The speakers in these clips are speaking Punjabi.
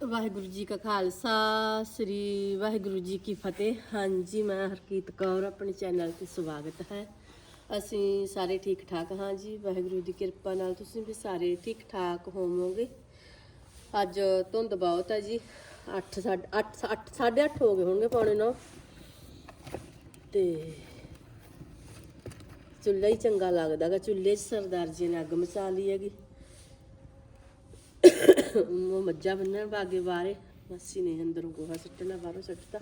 ਵਾਹਿਗੁਰੂ ਜੀ ਕਾ ਖਾਲਸਾ, ਸ੍ਰੀ ਵਾਹਿਗੁਰੂ ਜੀ ਕੀ ਫਤਿਹ। ਹਾਂਜੀ, ਮੈਂ ਹਰਕੀਤ ਕੌਰ, ਆਪਣੇ ਚੈਨਲ ਤੇ ਸਵਾਗਤ ਹੈ। ਅਸੀਂ ਸਾਰੇ ਠੀਕ ਠਾਕ ਹਾਂ ਜੀ। ਵਾਹਿਗੁਰੂ ਦੀ ਕਿਰਪਾ ਨਾਲ ਤੁਸੀਂ ਵੀ ਸਾਰੇ ਠੀਕ ਠਾਕ ਹੋਵੋਗੇ। ਅੱਜ ਧੁੰਦ ਬਹੁਤ ਹੈ ਜੀ। 8 8 8 8:30 ਹੋ ਗਏ ਹੋਣਗੇ ਪੌਣੇ 9 ਤੇ ਚੁੱਲ੍ਹਾ ਹੀ ਚੰਗਾ ਲੱਗਦਾਗਾ। ਚੁੱਲ੍ਹੇ 'ਚ ਸਰਦਾਰ ਜੀ ਨੇ ਅੱਗ ਮਚਾ ਲਈ ਹੈਗੀ। ਉਹ ਮੱਝਾਂ ਬੰਨਣ ਬਾਗੇ ਬਾਰੇ ਮਾਸੀ ਨੇ ਅੰਦਰੋਂ ਗੋਹਾ ਸੁੱਟਣਾ, ਬਾਹਰੋਂ ਸੁੱਟਤਾ।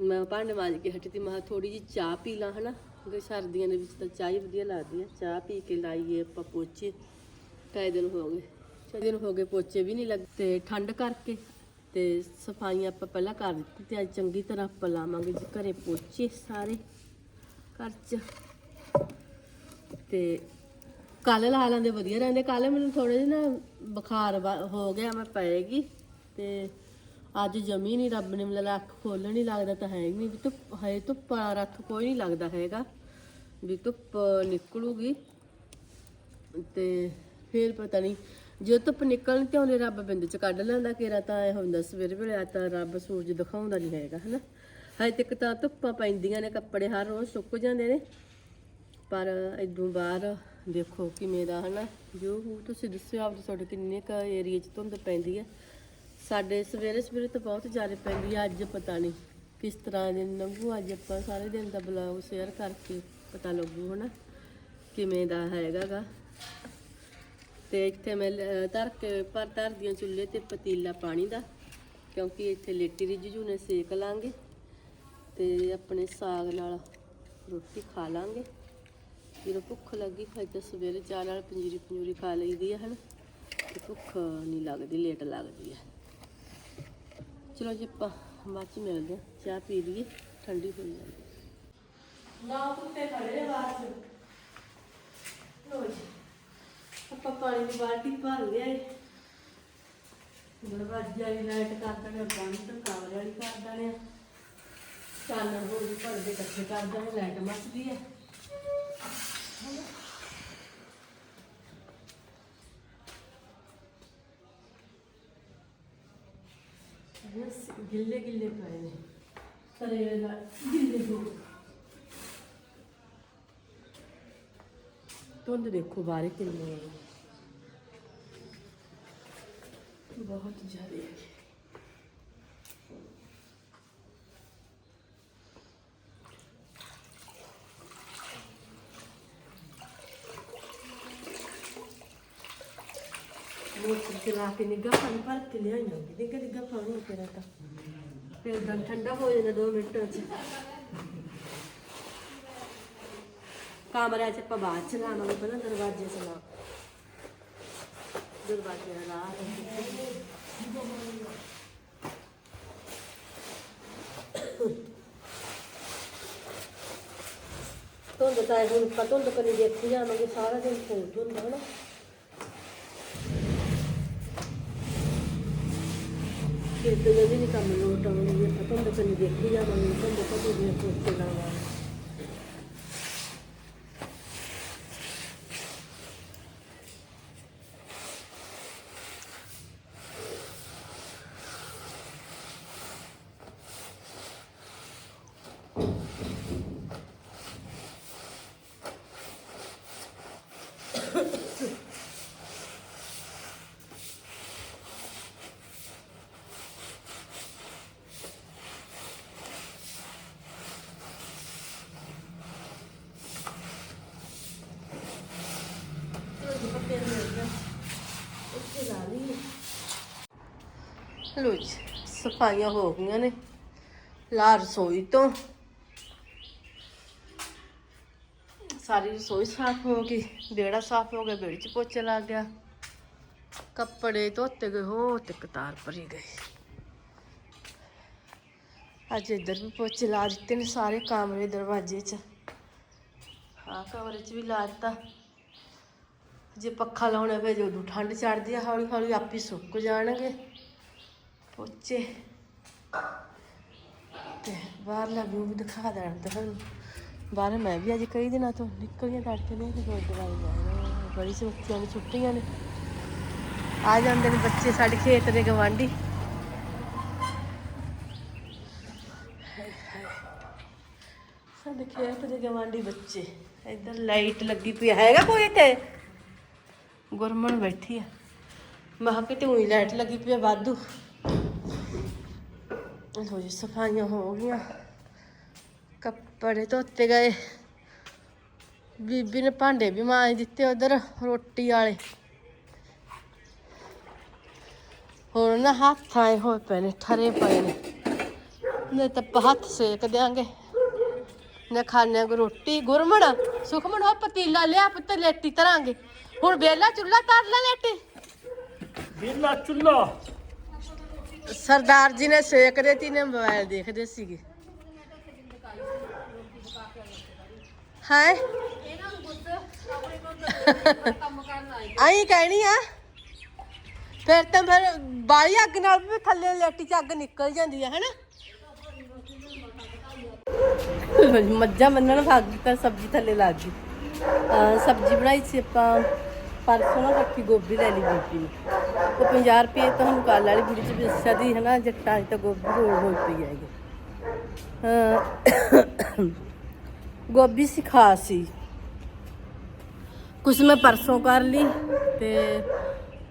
ਮੈਂ ਭਾਂਡੇ ਮਾਂਜ ਕੇ ਹਟੀ ਤੀ ਮੈਂ ਥੋੜੀ ਜੀ ਚਾਹ ਪੀ ਲਾਂ, ਹਨਾ? ਕਿਉਂਕਿ ਸਰਦੀਆਂ ਦੇ ਵਿੱਚ ਤਾਂ ਚਾਹ ਹੀ ਵਧੀਆ ਲੱਗਦੀ ਹੈ ਚਾਹ ਪੀ ਕੇ ਲਾਈਏ ਆਪਾਂ ਪੋਚੇ। ਕਈ ਦਿਨ ਹੋ ਗਏ। ਕਈ ਦਿਨ ਹੋ ਗਏ, ਪੋਚੇ ਵੀ ਨਹੀਂ ਲੱਗ ਤੇ ਠੰਡ ਕਰਕੇ ਤੇ ਸਫਾਈਆਂ ਆਪਾਂ ਪਹਿਲਾਂ ਕਰ ਦਿੱਤੀ ਤੇ ਅੱਜ ਚੰਗੀ ਤਰ੍ਹਾਂ ਆਪਾਂ ਲਾਵਾਂਗੇ ਜੀ ਘਰੇ ਪੋਚੇ ਸਾਰੇ। ਘਰ 'ਚ। ਤੇ ਕੱਲ ਲਾ ਲੈਂਦੇ, ਵਧੀਆ ਰਹਿੰਦੇ। ਕੱਲ ਮੈਨੂੰ ਥੋੜੇ ਜਿਹਾ ਨਾ ਬੁਖਾਰ ਵਾ- ਹੋ ਗਿਆ, ਮੈਂ ਪਏਗੀ ਤੇ ਅੱਜ ਜਮੀ ਨਹੀਂ ਰੱਬ ਨੇ ਮੈਨੂੰ ਅੱਖ ਖੋਲਣ ਹੀ ਲੱਗਦਾ ਤਾਂ ਹੈ ਹੀ ਨਹੀਂ। ਵੀ ਧੁੱਪ ਹੈ ਧੁੱਪ ਰੱਖ ਕੋਈ ਨਹੀਂ ਲੱਗਦਾ ਹੈਗਾ, ਵੀ ਧੁੱਪ ਨਿਕਲੂਗੀ। ਤੇ ਫਿਰ ਪਤਾ ਨਹੀਂ ਜੇ ਧੁੱਪ ਨਿਕਲਣ ਤੇ ਉਹਨੇ ਰੱਬ ਬਿੰਦ ਚ ਕੱਢ ਲੈਂਦਾ ਕੇਰਾ, ਤਾਂ ਇਹ ਹੁੰਦਾ ਸਵੇਰੇ ਵੇਲੇ ਆ ਤਾਂ ਰੱਬ ਸੂਰਜ ਦਿਖਾਉਂਦਾ ਨਹੀਂ ਹੈਗਾ, ਹਨਾ। ਹਜੇ ਤੱਕ ਤਾਂ ਧੁੱਪਾਂ ਪੈਂਦੀਆਂ ਨੇ, ਕੱਪੜੇ ਹਰ ਰੋਜ਼ ਸੁੱਕ ਜਾਂਦੇ ਨੇ। ਪਰ ਇਦੋਂ ਬਾਹਰ ਦੇਖੋ ਕਿਵੇਂ ਦਾ ਹਨਾ, ਜੋ ਤੁਸੀਂ ਦੱਸਿਓ ਆਪ ਤੁਹਾਡੇ ਕਿੰਨੇ ਕ ਏਰੀਆ 'ਚ ਧੁੰਦ ਪੈਂਦੀ ਹੈ। ਸਾਡੇ ਸਵੇਰੇ ਸਵੇਰੇ ਤਾਂ ਬਹੁਤ ਜ਼ਿਆਦਾ ਪੈਂਦੀ ਹੈ, ਅੱਜ ਪਤਾ ਨਹੀਂ ਕਿਸ ਤਰ੍ਹਾਂ ਦੇ ਲੰਘੂ, ਅੱਜ ਆਪਾਂ ਸਾਰੇ ਦਿਨ ਦਾ ਬਲੌਗ ਸ਼ੇਅਰ ਕਰਕੇ ਪਤਾ ਲੱਗੂ, ਹਨਾ, ਕਿਵੇਂ ਦਾ ਹੈਗਾਗਾ ਤੇ ਇੱਥੇ ਮੈਂ ਲ- ਧਰ ਕੇ, ਪਰ ਦੀਆਂ ਚੁੱਲ੍ਹੇ ਤੇ ਪਤੀਲਾ ਪਾਣੀ ਦਾ, ਕਿਉਂਕਿ ਇੱਥੇ ਲੇਟੀ ਰਿਜੂ ਨੇ ਸੇਕ ਲਾਂਗੇ ਤੇ ਆਪਣੇ ਸਾਗ ਨਾਲ ਰੋਟੀ ਖਾ ਲਾਂਗੇ। ਜਦੋਂ ਭੁੱਖ ਲੱਗੀ, ਫਿਰ ਤਾਂ ਸਵੇਰੇ ਚਾਹ ਨਾਲ ਪੰਜੀਰੀ ਪੰਜੂਰੀ ਖਾ ਲਈਦੀ ਹੈ ਹਨ? ਤੇ ਭੁੱਖ ਨਹੀਂ ਲੱਗਦੀ, ਲੇਟ ਲੱਗਦੀ ਹੈ ਚਲੋ ਜੀ, ਆਪਾਂ ਬਾਅਦ ਚ ਮਿਲਦੇ ਹਾਂ ਚਾਹ ਪੀ ਲਈਏ, ਠੰਡੀ ਹੋ ਜਾਂਦੀ ਨਾ ਕੁੱਤੇ ਖੜੇ ਨੇ ਬਾਹਰ ਲੋ ਜੀ, ਆਪਾਂ ਪਾਣੀ ਦੀ ਬਾਲਟੀ ਭਰ ਲਿਆ ਦਰਵਾਜ਼ੇ ਵਾਲੀ ਲਾਈਟ ਕਰ ਦੇਣੇ ਬੰਦ ਕਮਰੇ ਵਾਲੀ ਕਰ ਦੇਣੇ ਚਾਨਣ ਹੋਰ ਵੀ ਭਰ ਦੇ ਇਕੱਠੇ ਕਰ ਦੇਣੇ ਲਾਈਟ ਮੱਚਦੀ ਹੈ ਬਸ ਗਿੱਲੇ ਗਿੱਲੇ ਪਏ ਨੇ ਸਰੇ ਨਾਲ ਗਿੱਲੇ ਹੋ। ਧੁੰਦ ਦੇਖੋ ਬਾਰੇ ਕਿੰਨੇ ਹੈ ਬਹੁਤ ਜ਼ਿਆਦਾ ਹੈ ਮੋਟਰ ਚਲਾ ਕੇ ਨਿੱਘਾ ਪਾਣੀ ਭਰ ਕੇ ਲਿਆਈਆਂ ਨਿੱਘਾ ਨਿੱਘਾ ਪਾਣੀ ਤੇਰਾ ਤਾਂ ਫਿਰ ਤਾਂ ਠੰਡਾ ਹੋ ਜਾਂਦਾ 2 ਮਿੰਟਾਂ ਚ ਕਮਰੇ ਚ ਆਪਾਂ ਬਾਅਦ ਚ ਲਾਵਾਂਗੇ ਪਹਿਲਾਂ ਦਰਵਾਜ਼ੇ ਚ ਲਾ ਦਰਵਾਜ਼ੇ ਦਾ ਰਾਹ ਧੁੰਦ ਤਾਂ ਹੁਣ ਆਪਾਂ ਧੁੰਦ ਕਨੀ ਦੇਖੀ ਜਾਵਾਂਗੇ ਸਾਰਾ ਦਿਨ ਫੋਨ ਹੁੰਦਾ ਹਨਾ ਫਿਰ ਤੇ ਵੀ ਨਹੀਂ ਕੰਮ ਲੋਟ ਆਉਣਗੇ ਆਪਾਂ ਧੁੰਦ ਕਨੀ ਦੇਖੀ ਜਾਵਾਂਗੇ ਧੁੰਦ ਕਦੋਂ ਦੀਆਂ ਪੋਚੇ ਲਾਵਾਂਗੇ ਲੋ ਜੀ, ਸਫਾਈਆਂ ਹੋ ਗਈਆਂ ਨੇ। ਲਾ ਰਸੋਈ ਤੋਂ। ਸਾਰੀ ਰਸੋਈ ਸਾਫ਼ ਹੋ ਗਈ, ਵਿਹੜਾ ਸਾਫ਼ ਹੋ ਗਿਆ, ਵਿਹੜੇ 'ਚ ਪੋਚਾ ਲੱਗ ਗਿਆ। ਕੱਪੜੇ ਧੋਤੇ ਗਏ, ਹੋ ਤੇ ਕਤਾਰ ਭਰੀ ਗਈ। ਅੱਜ ਇੱਧਰ ਵੀ ਪੋਚੇ ਲਾ ਦਿੱਤੇ ਨੇ ਸਾਰੇ ਕਮਰੇ ਦਰਵਾਜ਼ੇ 'ਚ। ਹਾਂ ਕਮਰੇ 'ਚ ਵੀ ਲਾ ਦਿੱਤਾ। ਜੇ ਪੱਖਾ ਲਾਉਣਾ ਪਏ ਜਦੋਂ ਠੰਡ ਚੜਦੀ ਆ ਹੌਲੀ ਹੌਲੀ ਆਪੇ ਸੁੱਕ ਜਾਣਗੇ। ਪੋਚੇ। ਤੇ ਬਾਹਰਲਾ ਵਿਊ ਵੀ ਦਿਖਾ ਦੇਣਾ ਤੁਹਾਨੂੰ ਬਾਹਰ ਮੈਂ ਵੀ ਅੱਜ ਕਈ ਦਿਨਾਂ ਤੋਂ ਨਿਕਲੀਆਂ ਕਰਕੇ ਨੇ ਤੇ ਗੁਰਦੁਆਰੇ ਜਾਣਾ ਬੜੀ ਸੇ ਬੱਚਿਆਂ ਛੁੱਟੀਆਂ ਨੇ। ਆ ਜਾਂਦੇ ਨੇ ਬੱਚੇ ਸਾਡੇ ਖੇਤ ਦੇ ਗਵਾਂਢੀ। ਸਾਡੇ ਖੇਤ ਦੇ ਗਵਾਂਢੀ ਬੱਚੇ, ਇੱਧਰ ਲਾਈਟ ਲੱਗੀ ਪਈ ਹੈਗਾ ਕੋਈ ਇੱਥੇ? ਗੁਰਮਨ ਬੈਠੀ ਆ। ਮੈਂ ਕਿਹਾ ਕਿਤੇ ਉਹੀ ਲਾਈਟ ਲੱਗੀ ਪਈ ਆ, ਵਾਧੂ। ਲੋ ਜੀ ਸਫਾਈਆਂ ਹੋ ਗਈਆਂ ਕੱਪੜੇ ਧੋਤੇ ਗਏ ਬੀਬੀ ਨੇ ਭਾਂਡੇ ਵੀ ਮਾਂਜ ਦਿੱਤੇ ਉਧਰ ਰੋਟੀ ਵਾਲੇ ਹੁਣ ਨਾ ਹੱਥ ਆਏ ਹੋਏ ਪਏ ਨੇ ਠਰੇ ਪਏ ਨੇ ਨੇ ਤਾਂ ਹੱਥ ਸੇਕ ਦਿਆਂਗੇ ਨਾ ਖਾਣੇ ਕੋ ਰੋਟੀ ਗੁਰਮਣ ਸੁਖਮਣ ਹੋ ਪਤੀਲਾ ਲਿਆ ਪੁੱਤ ਲੇਟੀ ਤਰਾਂਗੇ ਹੁਣ ਬੇਲਾ ਚੁੱਲਾ ਕਰ ਲੈ ਲੇਟੀ ਬੇਲਾ ਚੁੱਲਾ ਸਰਦਾਰ ਜੀ ਨੇ ਸੇਕ ਦੇ ਨੇ ਮੋਬਾਈਲ ਦੇਖਦੇ ਸੀਗੇ। ਹਾਏ। ਆਈ ਕਹਿਣੀ ਆ। ਫਿਰ ਤਾਂ ਫਿਰ ਬਾਲੀ ਅੱਗ ਨਾਲ ਵੀ ਥੱਲੇ ਲੈਟੀ ਚ ਅੱਗ ਨਿਕਲ ਜਾਂਦੀ ਹੈ ਹੈਨਾ? ਮੱਝਾਂ ਮੰਨਣ ਭਾਗ ਤਾਂ ਸਬਜ਼ੀ ਥੱਲੇ ਲੱਗ ਗਈ। ਸਬਜ਼ੀ ਬਣਾਈ ਸੀ ਆਪਾਂ, ਪਰਸੋਂ ਨਾ ਰੱਖੀ ਗੋਭੀ ਲੈ ਲਈ ਬੀਬੀ ਨੇ। ਉਹ 50 ਰੁਪਏ ਤੁਹਾਨੂੰ ਕੱਲ ਵਾਲੀ ਬੁੜੀ ਚ ਦੱਸਿਆ ਦੀ ਹਨਾ ਜੱਟਾਂ 'ਚ ਤਾਂ ਗੋਭੀ ਹੋਈ ਹੋਈ ਪਈ ਹੈਗੀ। ਗੋਭੀ ਸਿਖਾ ਸੀ ਕੁਛ ਮੈਂ ਪਰਸੋਂ ਕਰ ਲਈ ਤੇ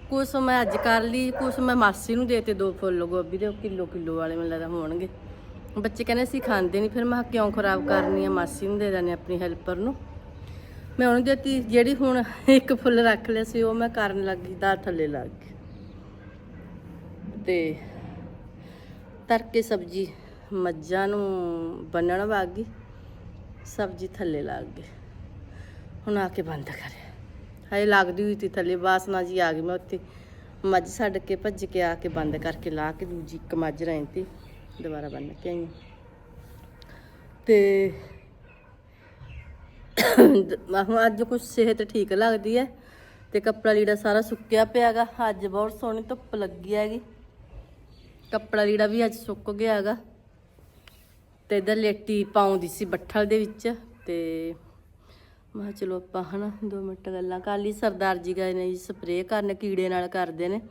ਕੁਛ ਮੈਂ ਅੱਜ ਕਰ ਲਈ, ਕੁਛ ਮੈਂ ਮਾਸੀ ਨੂੰ ਦੇਤੇ ਦੋ ਫੁੱਲ ਗੋਭੀ ਦੇ ਕਿਲੋ ਕਿਲੋ ਵਾਲੇ ਮੈਨੂੰ ਲੱਗਦਾ ਹੋਣਗੇ। ਬੱਚੇ ਕਹਿੰਦੇ ਸੀ ਖਾਂਦੇ ਨਹੀਂ ਫਿਰ ਮੈਂ ਕਿਉਂ ਖਰਾਬ ਕਰਨੀ ਆ, ਮਾਸੀ ਨੂੰ ਦੇ ਦਾਨੇ ਆਪਣੀ ਹੈਲਪਰ ਨੂੰ। ਮੈਂ ਉਹਨੂੰ ਦਿੱਤੀ, ਜਿਹੜੀ ਹੁਣ ਇੱਕ ਫੁੱਲ ਰੱਖ ਲਿਆ ਸੀ, ਉਹ ਮੈਂ ਕਰਨ ਲੱਗੀ ਦਾ ਥੱਲੇ ਲੱਗ ਗਈ। ਤੇ ਤਰਕੇ ਸਬਜੀ ਮੱਝਾਂ ਨੂੰ ਬੰਨਣ ਵਗ ਗਈ। ਸਬਜੀ ਥੱਲੇ ਲੱਗ ਗਈ। ਹੁਣ ਆ ਕੇ ਬੰਦ ਕਰਿਆ ਹਾਏ, ਲੱਗਦੀ ਹੋਈ ਤੀ ਥੱਲੇ ਬਾਸਨਾ ਜੀ ਆ ਗਈ। ਮੈਂ ਉੱਥੇ ਮੱਝ ਛੱਡ ਕੇ ਭੱਜ ਕੇ ਆ ਕੇ ਬੰਦ ਕਰਕੇ ਲਾ ਕੇ ਦੂਜੀ ਇੱਕ ਮੱਝ ਰਹਿਣ ਤੀ ਦੁਬਾਰਾ ਬੰਨ ਕੇ ਆਈ ਤੇ ਹੁਣ ਅੱਜ ਕੁਝ ਸਿਹਤ ਠੀਕ ਲੱਗਦੀ ਹੈ ਤੇ ਕੱਪੜਾ ਲੀੜਾ ਸਾਰਾ ਸੁੱਕਿਆ ਪਿਆਗਾ ਅੱਜ ਬਹੁਤ ਸੋਹਣੀ ਧੁੱਪ ਲੱਗੀ ਹੈਗੀ। ਕੱਪੜਾ ਲੀੜਾ ਵੀ ਅੱਜ ਸੁੱਕ ਗਿਆ ਹੈਗਾ। ਤੇ ਇਧਰ ਲੇਟੀ ਪਾਉਂਦੀ ਸੀ ਬੱਠਲ ਦੇ ਵਿੱਚ ਤੇ ਮੈਂ ਚਲੋ ਆਪਾਂ ਹਨਾ 2 ਮਿੰਟ ਗੱਲਾਂ ਕਰ ਲਈ। ਸਰਦਾਰ ਜੀ ਗਏ ਨੇ ਜੀ ਸਪਰੇਅ ਕਰਨ, ਕੀੜੇ ਨਾਲ ਕਰਦੇ ਨੇ।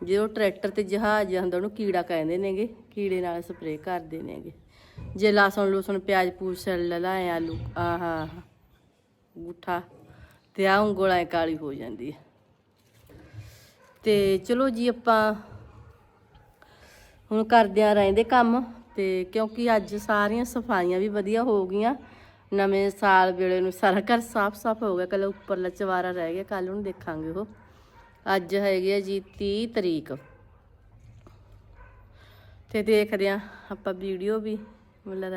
ਜੇ ਉਹ ਟਰੈਕਟਰ ਤੇ ਜਹਾਜ਼ ਹੁੰਦਾ ਉਹਨੂੰ ਕੀੜਾ ਕਹਿੰਦੇ ਨੇਗੇ, ਕੀੜੇ ਨਾਲ ਸਪਰੇਅ ਕਰਦੇ ਨੇਗੇ। ਜੇ ਲਸਣ ਲੂਸਣ, ਪਿਆਜ਼ ਪੂਜ ਛਿੱਲ ਲਾਏ ਆਲੂ, ਆਹਾ ਗੁੱਠਾ ਤੇ ਆ ਉਂਗਲਾਂ ਕਾਲੀ ਹੋ ਜਾਂਦੀ ਹੈ। ਤੇ ਚਲੋ ਜੀ ਆਪਾਂ ਹੁਣ ਕਰਦਿਆਂ ਰਹਿੰਦੇ ਕੰਮ ਤੇ ਕਿਉਂਕਿ ਅੱਜ ਸਾਰੀਆਂ ਸਫਾਈਆਂ ਵੀ ਵਧੀਆ ਹੋ ਗਈਆਂ। ਨਵੇਂ ਸਾਲ ਵੇਲੇ ਨੂੰ ਸਾਰਾ ਘਰ ਸਾਫ਼-ਸਾਫ਼ ਹੋ ਗਿਆ। ਕੱਲ ਉੱਪਰਲਾ ਚਵਾਰਾ ਰਹਿ ਗਿਆ। ਕੱਲ ਨੂੰ ਦੇਖਾਂਗੇ ਉਹ। ਅੱਜ ਹੈਗੀ ਆ ਜੀ 30 ਤਰੀਕ। ਤੇ ਦੇਖਦੇ ਆ ਆਪਾਂ ਵੀਡੀਓ ਵੀ। ਮਤਲਬ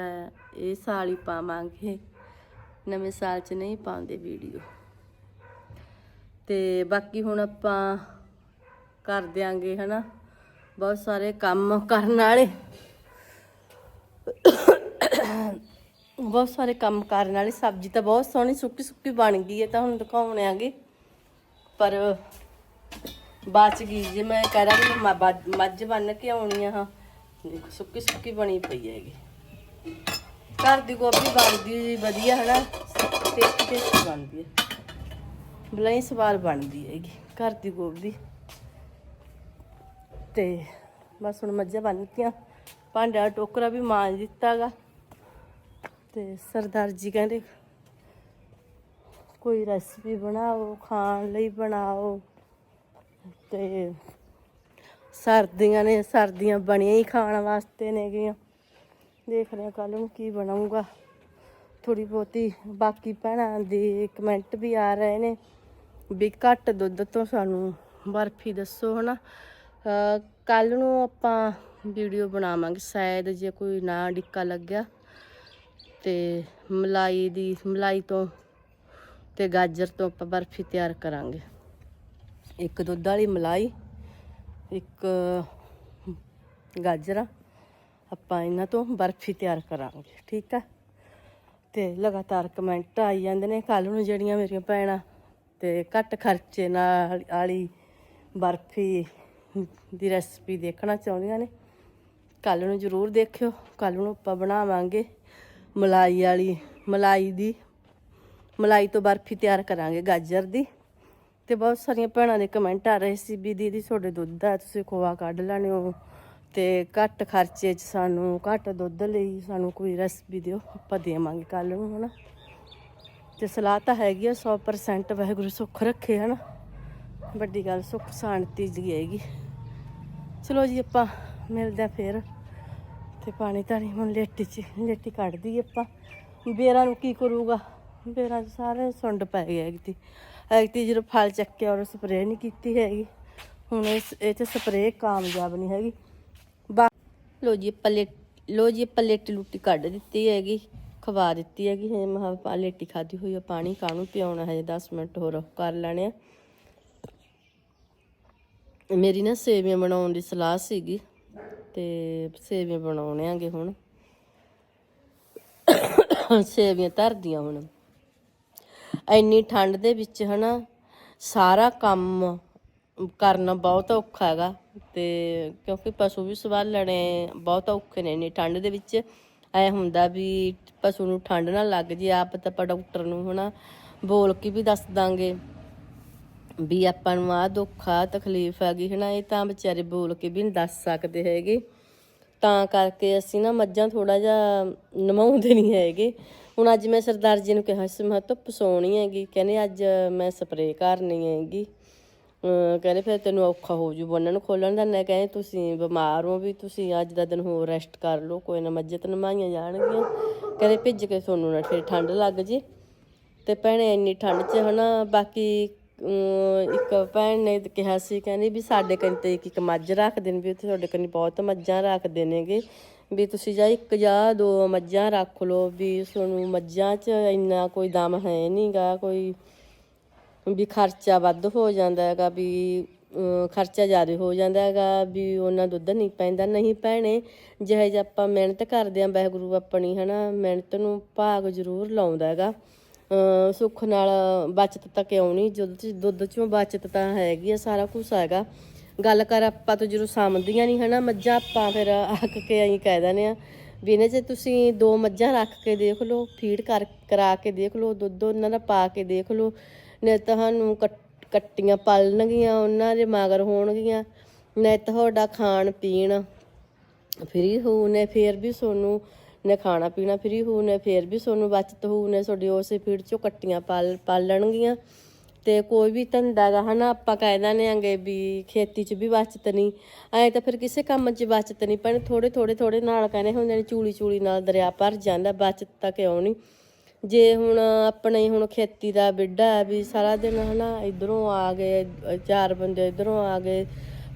ਇਹ ਸਾਲ ਹੀ ਪਾਵਾਂਗੇ। ਨਵੇਂ ਸਾਲ 'ਚ ਨਹੀਂ ਪਾਉਂਦੇ ਵੀਡੀਓ। ਤੇ ਬਾਕੀ ਹੁਣ ਆਪਾਂ ਕਰ ਦਿਆਂਗੇ, ਹਨਾ। ਬਹੁਤ ਸਾਰੇ ਕੰਮ ਕਰਨ ਵਾਲੇ। ਬਹੁਤ ਸਾਰੇ ਕੰਮ ਕਰਨ ਵਾਲੀ। ਸਬਜ਼ੀ ਤਾਂ ਬਹੁਤ ਸੋਹਣੀ ਸੁੱਕੀ ਸੁੱਕੀ ਬਣ ਗਈ ਹੈ, ਤਾਂ ਹੁਣ ਦਿਖਾਉਣੇ ਆਗੇ। ਪਰ ਬਚ ਗਈ ਜੇ ਮੈਂ ਕਹਿ ਰਹਾ ਕਿ ਮੈਂ ਮੱਝ- ਬੰਨ ਕੇ ਆਉਣੀ ਆ, ਹਾਂ। ਸੁੱਕੀ ਸੁੱਕੀ ਬਣੀ ਪਈ ਹੈਗੀ। ਘਰ ਦੀ ਗੋਭੀ ਬਣਦੀ ਵਧੀਆ ਹੈ ਨਾ ਟੇਸਟੀ ਟੇਸਟੀ ਬਣਦੀ ਹੈ। ਬਲਾਈ ਸਵਾਲ ਬਣਦੀ ਹੈਗੀ ਘਰ ਦੀ ਗੋਭੀ। ਤੇ ਬਸ ਹੁਣ ਮੱਝਾਂ ਬੰਨਤੀਆਂ ਭਾਂਡਾ ਦਾ ਟੋਕਰਾ ਵੀ ਮਾਂਜ ਦਿੱਤਾਗਾ। ਤੇ ਸਰਦਾਰ ਜੀ ਕਹਿੰਦੇ, ਕੋਈ ਰੈਸਪੀ ਬਣਾਓ, ਖਾਣ ਲਈ ਬਣਾਓ। ਤੇ ਸਰਦੀਆਂ ਨੇ, ਸਰਦੀਆਂ ਬਣੀਆਂ ਹੀ ਖਾਣ ਵਾਸਤੇ ਨੇਗੀਆਂ ਦੇਖ ਰਹੇ ਕੱਲ ਨੂੰ ਕੀ ਬਣਾਉਂਗਾ ਥੋੜੀ ਬਹੁਤੀ ਬਾਕੀ ਭੈਣਾਂ ਦੇ ਕਮੈਂਟ ਵੀ ਆ ਰਹੇ ਨੇ ਵੀ ਘੱਟ ਦੁੱਧ ਤੋਂ ਸਾਨੂੰ ਬਰਫੀ ਦੱਸੋ ਹਨਾ। ਕੱਲ ਨੂੰ ਆਪਾਂ ਵੀਡੀਓ ਬਣਾਵਾਂਗੇ, ਸ਼ਾਇਦ ਜੇ ਕੋਈ ਨਾ ਡਿੱਕਾ ਲੱਗਿਆ। ਤੇ ਮਲਾਈ ਦੀ, ਮਲਾਈ ਤੋਂ ਤੇ ਗਾਜਰ ਤੋਂ ਆਪਾਂ ਬਰਫੀ ਤਿਆਰ ਕਰਾਂਗੇ। ਇੱਕ ਦੁੱਧ ਵਾਲੀ ਮਲਾਈ, ਇੱਕ ਗਾਜਰਾਂ, ਆਪਾਂ ਇਹਨਾਂ ਤੋਂ ਬਰਫੀ ਤਿਆਰ ਕਰਾਂਗੇ, ਠੀਕ ਆ? ਤੇ ਲਗਾਤਾਰ ਕਮੈਂਟ ਆਈ ਜਾਂਦੇ ਨੇ ਕੱਲ ਨੂੰ ਜਿਹੜੀਆਂ ਮੇਰੀਆਂ ਭੈਣਾਂ ਤੇ ਘੱਟ ਖਰਚੇ ਨਾਲ ਵਾਲੀ ਬਰਫੀ ਦੀ ਰੈਸਪੀ ਦੇਖਣਾ ਚਾਹੁੰਦੀਆਂ ਨੇ। ਕੱਲ ਨੂੰ ਜ਼ਰੂਰ ਦੇਖਿਓ। ਕੱਲ ਨੂੰ ਆਪਾਂ ਬਣਾਵਾਂਗੇ ਮਲਾਈ ਵਾਲੀ, ਮਲਾਈ ਦੀ, ਮਲਾਈ ਤੋਂ ਬਰਫੀ ਤਿਆਰ ਕਰਾਂਗੇ ਗਾਜਰ ਦੀ। ਤੇ ਬਹੁਤ ਸਾਰੀਆਂ ਭੈਣਾਂ ਦੇ ਕਮੈਂਟ ਆ ਰਹੇ ਸੀ ਵੀ ਦੀਦੀ ਤੁਹਾਡੇ ਦੁੱਧ ਆ ਤੁਸੀਂ ਖੋਆ ਕੱਢ ਲੈਣੇ ਹੋ ਤੇ ਘੱਟ ਖਰਚੇ 'ਚ ਸਾਨੂੰ, ਘੱਟ ਦੁੱਧ ਲਈ ਸਾਨੂੰ ਕੋਈ ਰੈਸਪੀ ਦਿਓ, ਆਪਾਂ ਦੇਵਾਂਗੇ ਕੱਲ ਨੂੰ, ਹਨਾ। ਤੇ ਸਲਾਹ ਤਾਂ ਹੈਗੀ ਆ 100% ਵਾਹਿਗੁਰੂ ਸੁੱਖ ਰੱਖੇ, ਹਨਾ। ਵੱਡੀ ਗੱਲ ਸੁੱਖ ਸ਼ਾਂਤੀ ਦੀ ਹੈਗੀ। ਚਲੋ ਜੀ, ਆਪਾਂ ਮਿਲਦੇ ਆ ਫੇਰ। ਤੇ ਪਾਣੀ ਧਾਣੀ ਹੁਣ ਲੇਟੀ ਚ, ਲੇਟੀ ਕੱਢਦੀ ਆਪਾਂ। ਬੇਰਾਂ ਨੂੰ ਕੀ ਕਰੂਗਾ? ਬੇਰਾਂ 'ਚ ਸਾਰੇ ਸੁੰਡ ਪੈ ਗਏ ਐਗਤੀ ਐਗਤੀ ਜਦੋਂ ਫਲ ਚੱਕਿਆ ਔਰ ਸਪਰੇਅ ਨਹੀਂ ਕੀਤੀ ਹੈਗੀ। ਹੁਣ ਇਸ ਇਹ ਚ ਸਪਰੇਅ ਕਾਮਯਾਬ ਨਹੀਂ ਹੈਗੀ। ਬਾ ਲੋ ਜੀ ਪਲੇਟ ਲੋ ਜੀ ਪਲੇਟ ਲੁੱਟੀ ਕੱਢ ਦਿੱਤੀ ਹੈਗੀ। ਖਵਾ ਦਿੱਤੀ ਹੈਗੀ ਹੈ ਮਹਾ ਪਲੇਟੀ ਖਾਦੀ ਹੋਈ ਆ ਪਾਣੀ। ਕਾਹਨੂੰ ਪਿਆਉਣਾ ਹੈ 10 ਮਿੰਟ ਹੋਰ ਕਰ ਲੈਣੇ ਆ। ਮੇਰੀ ਨਾ ਸੇਵੀਆਂ ਬਣਾਉਣ ਦੀ ਸਲਾਹ ਸੀਗੀ ਤੇ ਸੇਵੀਆਂ ਬਣਾਉਣੇ ਆਂਗੇ ਹੁਣ। ਸੇਵੀਆਂ ਧਰਦੀਆਂ ਹੁਣ। ਇੰਨੀ ਠੰਡ ਦੇ ਵਿੱਚ ਹਨਾ ਸਾਰਾ ਕੰਮ ਕਰਨਾ ਬਹੁਤ ਔਖਾ ਹੈਗਾ ਤੇ ਕਿਉਂਕਿ ਪਸ਼ੂ ਵੀ ਸੰਭਾਲਣੇ ਬਹੁਤ ਔਖੇ ਨੇ ਇੰਨੀ ਠੰਡ ਦੇ ਵਿੱਚ। ਐ ਹੁੰਦਾ ਵੀ ਪਸ਼ੂ ਨੂੰ ਠੰਡ ਨਾ ਲੱਗ ਜੇ, ਆਪ ਤਾਂ ਆਪਾਂ ਡਾਕਟਰ ਨੂੰ ਹਨਾ ਬੋਲ ਕੇ ਵੀ ਦੱਸ ਦਾਂਗੇ। ਵੀ ਆਪਾਂ ਨੂੰ ਆਹ ਦੁੱਖ ਆ ਤਕਲੀਫ ਹੈਗੀ ਹਨਾ ਇਹ ਤਾਂ ਵਿਚਾਰੇ ਬੋਲ ਕੇ ਵੀ ਨਹੀਂ ਦੱਸ ਸਕਦੇ ਹੈਗੇ। ਤਾਂ ਕਰਕੇ ਅਸੀਂ ਨਾ ਮੱਝਾਂ ਥੋੜਾ ਜਿਹਾ ਨਮਾਉਂਦੇ ਨਹੀਂ ਹੈਗੇ। ਹੁਣ ਅੱਜ ਮੈਂ ਸਰਦਾਰ ਜੀ ਨੂੰ ਕਿਹਾ ਸੀ, ਮੈਂ ਧੁੱਪ ਸੋਣੀ ਹੈਗੀ, ਕਹਿੰਦੇ ਅੱਜ ਮੈਂ ਸਪਰੇਅ ਕਰਨੀ ਹੈਗੀ। ਕਹਿੰਦੇ ਫਿਰ ਤੈਨੂੰ ਔਖਾ ਹੋ ਜੂ ਬੰਨਣ ਖੋਲਣ ਦਾ। ਨਾ ਕਹਿੰਦੇ ਤੁਸੀਂ ਬਿਮਾਰ ਹੋ ਵੀ ਤੁਸੀਂ ਅੱਜ ਦਾ ਦਿਨ ਹੋਰ ਰੈਸਟ ਕਰ ਲਓ, ਕੋਈ ਨਾ ਮੱਝਾਂ ਤਾਂ ਨਮਾਈਆਂ ਜਾਣਗੀਆਂ। ਕਹਿੰਦੇ ਭਿੱਜ ਕੇ ਤੁਹਾਨੂੰ ਨਾ ਫਿਰ ਠੰਡ ਲੱਗ ਜੇ। ਤੇ ਭੈਣੇ ਇੰਨੀ ਠੰਡ 'ਚ ਹਨਾ, ਬਾਕੀ ਇੱਕ ਭੈਣ ਨੇ ਕਿਹਾ ਸੀ, ਕਹਿੰਦੀ ਵੀ ਸਾਡੇ ਕੰਨ ਤੇ ਇੱਕ ਇੱਕ ਮੱਝ ਰੱਖਦੇ ਨੇ, ਵੀ ਉੱਥੇ ਤੁਹਾਡੇ ਕੰਨੀ ਬਹੁਤ ਮੱਝਾਂ ਰੱਖਦੇ ਨੇਗੇ। ਵੀ ਤੁਸੀਂ ਜਾਂ ਇੱਕ ਜਾਂ ਦੋ ਮੱਝਾਂ ਰੱਖ ਲਓ, ਵੀ ਤੁਹਾਨੂੰ ਮੱਝਾਂ 'ਚ ਇੰਨਾ ਕੋਈ ਦਮ ਹੈ ਨਹੀਂਗਾ ਕੋਈ ਵੀ ਖਰਚਾ ਵੱਧ ਹੋ ਜਾਂਦਾ ਹੈਗਾ, ਵੀ ਖਰਚਾ ਜ਼ਿਆਦਾ ਹੋ ਜਾਂਦਾ ਹੈਗਾ, ਵੀ ਉਹਨਾਂ ਦੁੱਧ ਨਹੀਂ ਪੈਂਦਾ। ਨਹੀਂ ਭੈਣੇ, ਜਿਹੇ ਜਿਹਾ ਆਪਾਂ ਮਿਹਨਤ ਕਰਦੇ ਆਂ ਵਾਹਿਗੁਰੂ ਆਪਣੀ, ਹਨਾ, ਮਿਹਨਤ ਨੂੰ ਭਾਗ ਜ਼ਰੂਰ ਲਾਉਂਦਾ ਹੈਗਾ। ਸੁੱਖ ਨਾਲ ਬਚਤ ਤਾਂ ਕਿਉਂ ਨਹੀਂ ਦੁੱਧ ਚ, ਦੁੱਧ ਚੋਂ ਬਚਤ ਤਾਂ ਹੈਗੀ ਆ, ਸਾਰਾ ਕੁਝ ਹੈਗਾ। ਗੱਲ ਕਰ ਆਪਾਂ ਤੋਂ ਜਦੋਂ ਸਮਝਦੀਆਂ ਨਹੀਂ ਹਨਾ, ਮੱਝਾਂ ਆਪਾਂ ਫਿਰ ਅੱਕ ਕੇ ਐਂ ਕਹਿ ਦਿੰਦੇ ਆ ਵੀ ਇਹਨੇ ਜੇ ਤੁਸੀਂ ਦੋ ਮੱਝਾਂ ਰੱਖ ਕੇ ਦੇਖ ਲਓ, ਫੀਡ ਕਰ, ਕਰਾ ਕੇ ਦੇਖ ਲਓ, ਦੁੱਧ ਉਹਨਾਂ ਦਾ ਪਾ ਕੇ ਦੇਖ ਲਓ ਨੇ ਤੁਹਾਨੂੰ ਕੱਟ- ਕੱਟੀਆਂ ਪਾਲਣਗੀਆਂ, ਉਹਨਾਂ ਦੇ ਮਗਰ ਹੋਣਗੀਆਂ ਨੇ ਤੁਹਾਡਾ ਖਾਣ ਪੀਣ ਫਰੀ ਹੋਊ ਨੇ ਫੇਰ ਵੀ ਤੁਹਾਨੂੰ ਨੇ ਖਾਣਾ ਪੀਣਾ ਫਰੀ ਹੋਊ ਨੇ, ਫੇਰ ਵੀ ਤੁਹਾਨੂੰ ਬਚਤ ਹੋਊ ਨੇ, ਤੁਹਾਡੀ ਉਸੇ ਫੀਡ ਚੋਂ ਕੱਟੀਆਂ ਪਾਲ ਪਾਲਣਗੀਆਂ ਤੇ ਕੋਈ ਵੀ ਧੰਦਾ ਗਾ, ਹਨਾ, ਆਪਾਂ ਕਹਿ ਦਿੰਦੇ ਆਂਗੇ ਵੀ ਖੇਤੀ 'ਚ ਵੀ ਬਚਤ ਨਹੀਂ ਐ ਤਾਂ ਫਿਰ ਕਿਸੇ ਕੰਮ 'ਚ ਬਚਤ ਨਹੀਂ ਪਰ ਥੋੜੇ ਥੋੜੇ ਥੋੜੇ ਨਾਲ ਕਹਿੰਦੇ ਹੁੰਦੇ ਨੇ, ਚੂਲੀ ਚੂਲੀ ਨਾਲ ਦਰਿਆ ਭਰ ਜਾਂਦਾ, ਬਚਤ ਤਾਂ ਕਿਉਂ ਨਹੀਂ ਜੇ ਹੁਣ ਆਪਣੇ ਹੁਣ ਖੇਤੀ ਦਾ ਬਿੱਡਾ ਹੈ ਵੀ ਸਾਰਾ ਦਿਨ, ਹਨਾ, ਇਧਰੋਂ ਆ ਗਏ, ਚਾਰ ਬੰਦੇ ਇਧਰੋਂ ਆ ਗਏ,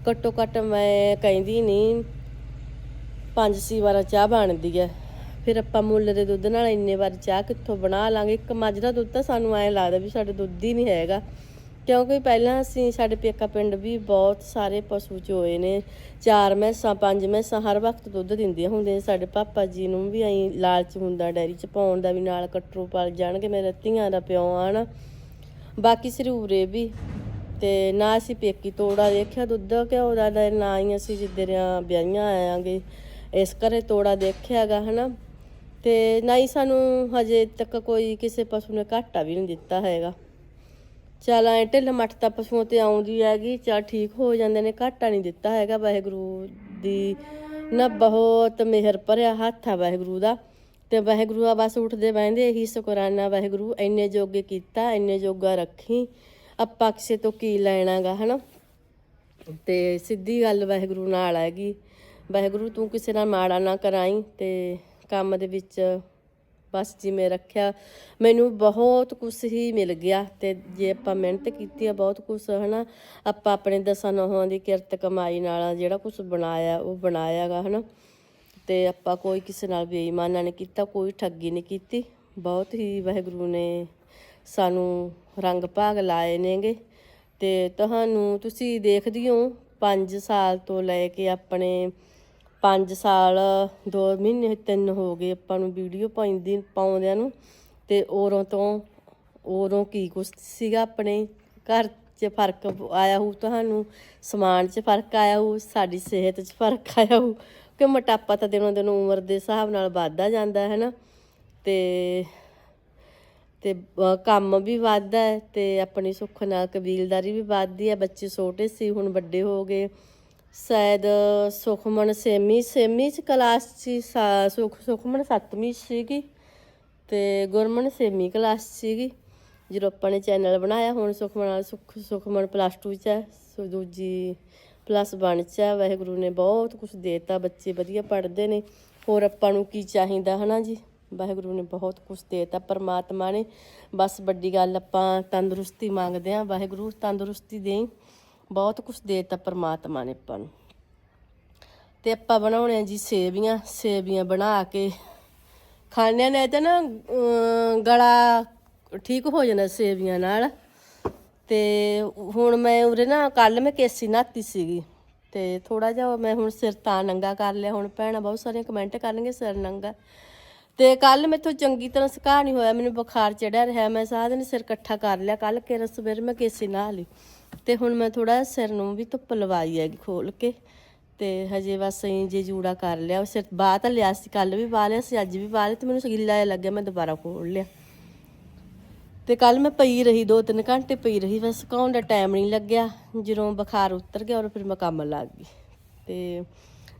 ਘੱਟੋ ਘੱਟ ਮੈਂ ਕਹਿੰਦੀ ਨਹੀਂ ਪੰਜ, ਛੇ ਵਾਰ ਚਾਹ ਬਣਦੀ ਹੈ। ਫਿਰ ਆਪਾਂ ਮੁੱਲ ਦੇ ਦੁੱਧ ਨਾਲ ਇੰਨੇ ਵਾਰ ਚਾਹ ਕਿੱਥੋਂ ਬਣਾ ਲਾਂਗੇ? ਇੱਕ ਮੱਝ ਦਾ ਦੁੱਧ ਤਾਂ ਸਾਨੂੰ ਐਂ ਲੱਗਦਾ ਵੀ ਸਾਡੇ ਦੁੱਧ ਹੀ ਨਹੀਂ ਹੈਗਾ। ਕਿਉਂਕਿ ਪਹਿਲਾਂ ਅਸੀਂ ਸਾਡੇ ਪੇਕਾ ਪਿੰਡ ਵੀ ਬਹੁਤ ਸਾਰੇ ਪਸ਼ੂ ਚੋਏ ਨੇ। ਚਾਰ ਮੈਸਾਂ, ਪੰਜ ਮੈਸਾਂ ਹਰ ਵਕਤ ਦੁੱਧ ਦਿੰਦੀਆਂ ਹੁੰਦੀਆਂ ਸਾਡੇ ਪਾਪਾ ਜੀ ਨੂੰ ਵੀ ਐਂ ਲਾਲਚ ਹੁੰਦਾ, ਡੈਰੀ ਚ ਪਾਉਣ ਦਾ ਵੀ ਨਾਲ ਕਟਰੂ ਪਲ ਜਾਣਗੇ, ਮੇਰੇ ਧੀਆਂ ਦਾ ਪਿਓ ਆਣ। ਬਾਕੀ ਸਰੂਰੇ ਵੀ। ਤੇ ਨਾ ਅਸੀਂ ਪੇਕੀ ਤੋੜਾ ਦੇਖਿਆ ਦੁੱਧ, ਘਿਓ ਦਾ ਨਾ ਹੀ ਅਸੀਂ ਜਿੱਦਰਿਆਂ ਵਿਆਹੀਆਂ ਆਇਆਂਗੇ। ਇਸ ਘਰੇ ਤੋੜਾ ਦੇਖਿਆਗਾ, ਹਨਾ? ਤੇ ਨਾ ਹੀ ਸਾਨੂੰ ਹਜੇ ਤੱਕ ਕੋਈ ਕਿਸੇ ਪਸ਼ੂ ਨੇ ਘਾਟਾ ਵੀ ਨਹੀਂ ਦਿੱਤਾ ਹੈਗਾ। ਚੱਲ ਐ ਢਿੱਲ ਮੱਠ ਤਾਂ ਪਸ਼ੂਆਂ ਤੇ ਆਉਂਦੀ ਹੈਗੀ, ਚਲ ਠੀਕ ਹੋ ਜਾਂਦੇ ਨੇ, ਘਾਟਾ ਨਹੀਂ ਦਿੱਤਾ ਹੈਗਾ ਵਾਹਿਗੁਰੂ ਦੀ। ਨਾ ਬਹੁਤ ਮਿਹਰ ਭਰਿਆ ਹੱਥ ਆ ਵਾਹਿਗੁਰੂ ਦਾ, ਤੇ ਵਾਹਿਗੁਰੂ ਆ ਬਸ ਉੱਠਦੇ ਬਹਿੰਦੇ, ਇਹੀ ਸ਼ੁਕਰਾਨਾ ਵਾਹਿਗੁਰੂ, ਇੰਨੇ ਜੋਗੇ ਕੀਤਾ, ਇੰਨੇ ਜੋਗਾ ਰੱਖੀ, ਆਪਾਂ ਕਿਸੇ ਤੋਂ ਕੀ ਲੈਣਾਗਾ, ਹਨਾ? ਤੇ ਸਿੱਧੀ ਗੱਲ ਵਾਹਿਗੁਰੂ ਨਾਲ ਹੈਗੀ, ਵਾਹਿਗੁਰੂ ਤੂੰ ਕਿਸੇ ਨਾਲ ਮਾੜਾ ਨਾ ਕਰਾਈ, ਤੇ ਕੰਮ ਦੇ ਵਿੱਚ ਬਸ ਜਿਵੇਂ ਰੱਖਿਆ। ਮੈਨੂੰ ਬਹੁਤ ਕੁਝ ਹੀ ਮਿਲ ਗਿਆ ਤੇ ਜੇ ਆਪਾਂ ਮਿਹਨਤ ਕੀਤੀ ਆ, ਬਹੁਤ ਕੁਝ ਹਨਾ। ਆਪਾਂ ਆਪਣੇ ਦਸਾਂ ਨਹਾਂ ਦੀ ਕਿਰਤ ਕਮਾਈ ਨਾਲ ਜਿਹੜਾ ਕੁਝ ਬਣਾਇਆ, ਉਹ ਬਣਾਇਆਗਾ ਹਨਾ। ਤੇ ਆਪਾਂ ਕੋਈ ਕਿਸੇ ਨਾਲ ਬੇਈਮਾਨਾ ਨਹੀਂ ਕੀਤਾ, ਕੋਈ ਠੱਗੀ ਨਹੀਂ ਕੀਤੀ। ਬਹੁਤ ਹੀ ਵਾਹਿਗੁਰੂ ਨੇ ਸਾਨੂੰ ਰੰਗ ਭਾਗ ਲਾਏ ਨੇਗੇ। ਤੇ ਤੁਹਾਨੂੰ ਤੁਸੀਂ ਦੇਖਦੇ ਹੋ 5 ਸਾਲ ਤੋਂ ਲੈ ਕੇ ਆਪਣੇ 5 ਸਾਲ 2 ਮਹੀਨੇ 3 ਹੋ ਗਏ ਆਪਾਂ ਨੂੰ ਵੀਡੀਓ ਪਾਉਂਦੀ, ਪਾਉਂਦਿਆਂ ਨੂੰ। ਤੇ ਉਦੋਂ ਤੋਂ, ਉਦੋਂ ਕੀ ਕੁਛ ਸੀਗਾ ਆਪਣੇ ਘਰ 'ਚ ਫ਼ਰਕ ਆਇਆ ਹੋਊ ਤੁਹਾਨੂੰ? ਸਮਾਨ 'ਚ ਫ਼ਰਕ ਆਇਆ ਹੋਊ? ਸਾਡੀ ਸਿਹਤ 'ਚ ਫ਼ਰਕ ਆਇਆ ਹੋਊ? ਕਿ ਮੋਟਾਪਾ ਤਾਂ ਦਿਨੋਂ ਦਿਨ ਉਮਰ ਦੇ ਹਿਸਾਬ ਨਾਲ ਵੱਧਦਾ ਜਾਂਦਾ ਹੈ ਨਾ? ਤੇ ਤੇ ਕੰਮ ਵੀ ਵੱਧਦਾ ਹੈ ਤੇ ਆਪਣੀ ਸੁੱਖ ਨਾਲ ਕਬੀਲਦਾਰੀ ਵੀ ਵੱਧਦੀ ਹੈ। ਬੱਚੇ ਛੋਟੇ ਸੀ, ਹੁਣ ਵੱਡੇ ਹੋ ਗਏ। ਸ਼ਾਇਦ ਸੁਖਮਨ ਸੇਮੀ ਸੇਮੀ ਚ ਕਲਾਸ ਸੀ ਸਾ- ਸੁਖ, ਸੁਖਮਨ ਸੱਤਵੀਂ 'ਚ ਸੀਗੀ ਤੇ ਗੁਰਮਨ ਸੇਮੀ ਕਲਾਸ 'ਚ ਸੀਗੀ। ਜਦੋਂ ਆਪਾਂ ਨੇ ਚੈਨਲ ਬਣਾਇਆ, ਹੁਣ ਸੁਖਮਨ, ਸੁਖ, ਸੁਖਮਨ ਪਲੱਸ 2 ਚ ਹੈ, ਸੋ ਦੂਜੀ ਪਲੱਸ 1 ਚ ਹੈ। ਵਾਹਿਗੁਰੂ ਨੇ ਬਹੁਤ ਕੁਝ ਦੇਤਾ, ਬੱਚੇ ਵਧੀਆ ਪੜ੍ਹਦੇ ਨੇ। ਹੋਰ ਆਪਾਂ ਨੂੰ ਕੀ ਚਾਹੀਦਾ, ਹਨਾ ਜੀ? ਵਾਹਿਗੁਰੂ ਨੇ ਬਹੁਤ ਕੁਝ ਦੇਤਾ, ਪਰਮਾਤਮਾ ਨੇ। ਬਸ ਵੱਡੀ ਗੱਲ ਆਪਾਂ ਤੰਦਰੁਸਤੀ ਮੰਗਦੇ ਆਂ ਵਾਹਿਗੁਰੂ ਤੰਦਰੁਸਤੀ ਦੇਈ। ਬਹੁਤ ਕੁਝ ਦੇਤਾ ਪਰਮਾਤਮਾ ਨੇ ਆਪਾਂ ਨੂੰ। ਤੇ ਆਪਾਂ ਬਣਾਉਣੇ ਆ ਜੀ ਸੇਵੀਆਂ ਸੇਵੀਆਂ ਬਣਾ ਕੇ ਖਾਣੇ ਨੇ ਤਾਂ ਨਾ ਗਲਾ ਠੀਕ ਹੋ ਜਾਣਾ ਸੇਵੀਆਂ ਨਾਲ। ਤੇ ਹੁਣ ਮੈਂ ਉਰੇ ਨਾ ਕੱਲ ਮੈਂ ਕੇਸੀ ਨਾਤੀ ਸੀਗੀ। ਤੇ ਥੋੜਾ ਜਿਹਾ ਮੈਂ ਹੁਣ ਸਿਰ ਤਾਂ ਨੰਗਾ ਕਰ ਲਿਆ। ਹੁਣ ਭੈਣਾਂ ਬਹੁਤ ਸਾਰੀਆਂ ਕਮੈਂਟ ਕਰਨਗੇ ਸਿਰ ਨੰਗਾ। ਤੇ ਕੱਲ ਮੈਥੋਂ ਚੰਗੀ ਤਰ੍ਹਾਂ ਸੁਕਾ ਨਹੀਂ ਹੋਇਆ, ਮੈਨੂੰ ਬੁਖਾਰ ਚੜਿਆ ਰਿਹਾ। ਮੈਂ ਸਾਰਾ ਦਿਨ ਸਿਰ ਇਕੱਠਾ ਕਰ ਲਿਆ। ਕੱਲ ਕੇ ਸਵੇਰ ਮੈਂ ਕੇਸੀ ਨਹਾ ਲਈ। ਤੇ ਹੁਣ ਮੈਂ ਥੋੜਾ ਸਿਰ ਨੂੰ ਵੀ ਧੁੱਪ ਲਵਾਈ ਹੈਗੀ ਖੋਲ ਕੇ ਤੇ ਹਜੇ ਬਸ ਅਸੀਂ ਜੇ ਜੂੜਾ ਕਰ ਲਿਆ ਸਿਰ ਬਾਹ ਤਾਂ ਲਿਆ ਸੀ ਕੱਲ ਵੀ ਬਾਹ ਲਿਆ ਸੀ, ਅੱਜ ਵੀ ਬਾਹ ਲਿਆ ਤੇ ਮੈਨੂੰ ਗਿੱਲਾ ਜਿਹਾ ਲੱਗਿਆ, ਮੈਂ ਦੁਬਾਰਾ ਖੋਲ ਲਿਆ। ਤੇ ਕੱਲ ਮੈਂ ਪਈ ਰਹੀ 2-3 ਘੰਟੇ ਪਈ ਰਹੀ, ਬਸ ਸੁਕਾਉਣ ਦਾ ਟਾਈਮ ਨਹੀਂ ਲੱਗਿਆ, ਜਦੋਂ ਬੁਖਾਰ ਉਤਰ ਗਿਆ ਔਰ ਫਿਰ ਮੈਂ ਕੰਮ ਲੱਗ ਗਈ। ਤੇ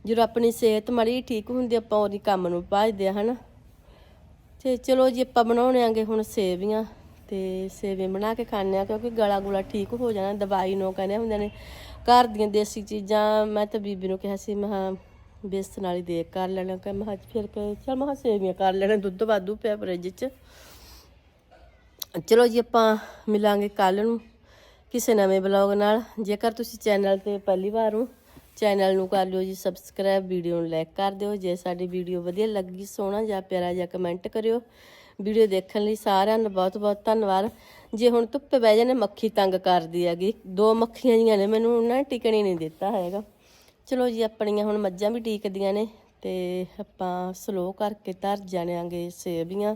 ਜਦੋਂ ਆਪਣੀ ਸਿਹਤ ਮਾੜੀ ਠੀਕ ਹੁੰਦੀ, ਆਪਾਂ ਉਹਦੀ ਕੰਮ ਨੂੰ ਭਜਦੇ ਆ, ਹਨਾ। ਤੇ ਚਲੋ ਜੀ, ਆਪਾਂ ਬਣਾਉਣੇ ਆਂਗੇ ਹੁਣ ਸੇਵੀਆਂ। ਤੇ ਸੇਵੇ ਬਣਾ ਕੇ ਖਾਣੇ ਆ ਕਿਉਂਕਿ ਗਲਾ ਗੁਲਾ ਠੀਕ ਹੋ ਜਾਣਾ, ਦਵਾਈ ਨੂੰ ਕਹਿੰਦੇ ਹੁੰਦੇ ਨੇ, ਘਰ ਦੀਆਂ ਦੇਸੀ ਚੀਜ਼ਾਂ, ਮੈਂ ਤਾਂ ਬੀਬੀ ਨੂੰ ਕਿਹਾ ਸੀ, ਮੈਂ ਕਿਹਾ ਬੇਸਨ ਵਾਲੀ ਦੇ ਕਰ ਲੈਣਾ ਕਿ ਮੈਂ ਕਿਹਾ ਫਿਰ ਕੇ ਚਲ ਮੈਂ ਕਿਹਾ ਸੇਵੀਆਂ ਕਰ ਲੈਣਾ, ਦੁੱਧ ਵਾਧੂ ਪਿਆ ਫਰਿੱਜ 'ਚ। ਚਲੋ ਜੀ ਆਪਾਂ ਮਿਲਾਂਗੇ ਕੱਲ ਨੂੰ ਕਿਸੇ ਨਵੇਂ ਬਲੌਗ ਨਾਲ। ਜੇਕਰ ਤੁਸੀਂ ਚੈਨਲ ਤੇ ਪਹਿਲੀ ਵਾਰ ਹੋ ਚੈਨਲ ਨੂੰ ਕਰ ਲਿਓ ਜੀ ਸਬਸਕ੍ਰਾਈਬ ਵੀਡੀਓ ਨੂੰ ਲਾਈਕ ਕਰ ਦਿਓ। ਜੇ ਸਾਡੀ ਵੀਡੀਓ ਵਧੀਆ ਲੱਗੀ, ਸੋਹਣਾ ਜਾਂ ਪਿਆਰਾ ਜਾਂ ਕਮੈਂਟ ਕਰਿਓ। ਵੀਡੀਓ ਦੇਖਣ ਲਈ ਸਾਰਿਆਂ ਦਾ ਬਹੁਤ ਬਹੁਤ ਧੰਨਵਾਦ। ਜੇ ਹੁਣ ਧੁੱਪੇ ਬਹਿ ਜਾਣੇ ਮੱਖੀ ਤੰਗ ਕਰਦੀ ਹੈਗੀ। ਦੋ ਮੱਖੀਆਂ ਜੀਆਂ ਨੇ, ਮੈਨੂੰ ਉਹਨਾਂ ਨੇ ਟਿਕਣੀ ਨਹੀਂ ਦਿੱਤਾ ਹੈਗਾ। ਚਲੋ ਜੀ, ਆਪਣੀਆਂ ਹੁਣ ਮੱਝਾਂ ਵੀ ਟੀਕਦੀਆਂ ਨੇ ਤੇ ਆਪਾਂ ਸਲੋ ਕਰਕੇ ਧਰ ਜਾਣਾਂਗੇ ਸੇਬੀਆਂ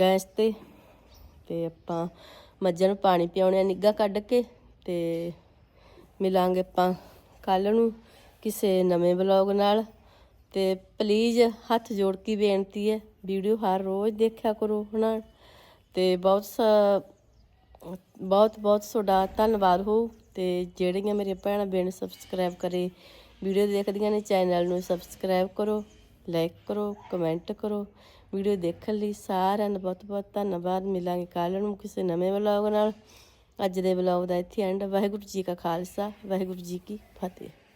ਗੈਸ ਤੇ। ਤੇ ਆਪਾਂ ਮੱਝਾਂ ਨੂੰ ਪਾਣੀ ਪਿਆਉਣੇ ਆ ਨਿੱਘਾ ਕੱਢ ਕੇ ਤੇ ਮਿਲਾਂਗੇ ਆਪਾਂ ਕੱਲ ਨੂੰ ਕਿਸੇ ਨਵੇਂ ਵਲੌਗ ਨਾਲ। ਤੇ ਪਲੀਜ਼ ਹੱਥ ਜੋੜ ਕੇ ਬੇਨਤੀ ਹੈ ਵੀਡੀਓ ਹਰ ਰੋਜ਼ ਦੇਖਿਆ ਕਰੋ, ਹਨਾ? ਤੇ ਬਹੁਤ ਸ- ਬਹੁਤ ਬਹੁਤ ਤੁਹਾਡਾ ਧੰਨਵਾਦ ਹੋ। ਤੇ ਜਿਹੜੀਆਂ ਮੇਰੀਆਂ ਭੈਣਾਂ ਬੇਨ ਸਬਸਕ੍ਰਾਈਬ ਕਰੇ ਵੀਡੀਓ ਦੇਖਦੀਆਂ ਨੇ, ਚੈਨਲ ਨੂੰ ਸਬਸਕ੍ਰਾਈਬ ਕਰੋ ਲਾਈਕ ਕਰੋ ਕਮੈਂਟ ਕਰੋ। ਵੀਡੀਓ ਦੇਖਣ ਲਈ ਸਾਰਿਆਂ ਦਾ ਬਹੁਤ ਬਹੁਤ ਧੰਨਵਾਦ। ਮਿਲਾਂਗੇ ਕੱਲ੍ਹ ਨੂੰ ਕਿਸੇ ਨਵੇਂ ਵਲੌਗ ਨਾਲ। ਅੱਜ ਦੇ ਵਲੌਗ ਦਾ ਇੱਥੇ ਐਂਡ ਵਾਹਿਗੁਰੂ ਜੀ ਕਾ ਖਾਲਸਾ, ਵਾਹਿਗੁਰੂ ਜੀ ਕੀ ਫਤਿਹ।